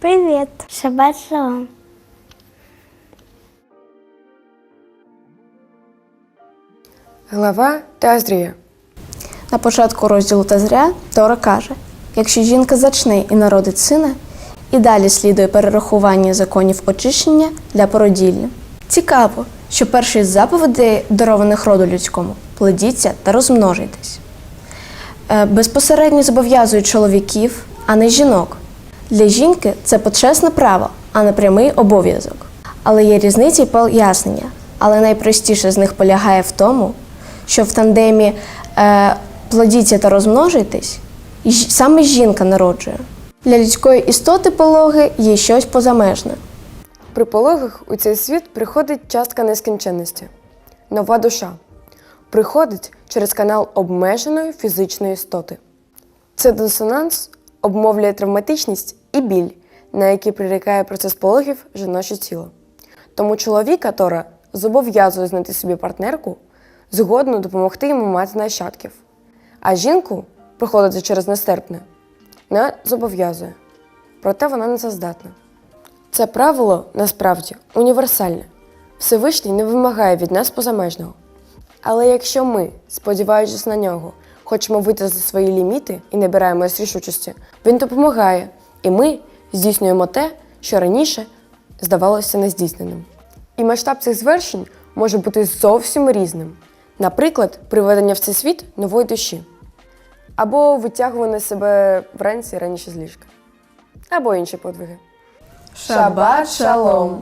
Привіт. Шабат шалом. Глава Тазрія. На початку розділу Тазря Тора каже: якщо жінка зачне і народить сина, і далі слідує перерахування законів очищення для породілля. Цікаво, що перший з заповідей, дарованих роду людському, плодіться та розмножуйтесь. Е, Безпосередньо зобов'язують чоловіків, а не жінок. Для жінки це почесне право, а не прямий обов'язок. Але є різниці і пояснення. Але найпростіше з них полягає в тому, що в тандемі е, плодіться та розмножуйтесь, і саме жінка народжує. Для людської істоти пологи є щось позамежне. При пологах у цей світ приходить частка нескінченності нова душа. Приходить через канал обмеженої фізичної істоти. Це дисонанс обмовлює травматичність і біль, на які прирікає процес пологів жіноче тіло. Тому чоловіка Тора зобов'язує знайти собі партнерку, згодну допомогти йому мати нащадків. А жінку проходити через нестерпне не зобов'язує. Проте вона не це здатна. Це правило насправді універсальне. Всевишній не вимагає від нас позамежного. Але якщо ми, сподіваючись на нього, хочемо вийти за свої ліміти і набираємось рішучості, він допомагає, і ми здійснюємо те, що раніше здавалося нездійсненим. І масштаб цих звершень може бути зовсім різним. Наприклад, приведення в цей світ нової душі, або витягування себе вранці раніше з ліжка, або інші подвиги. Шабат шалом!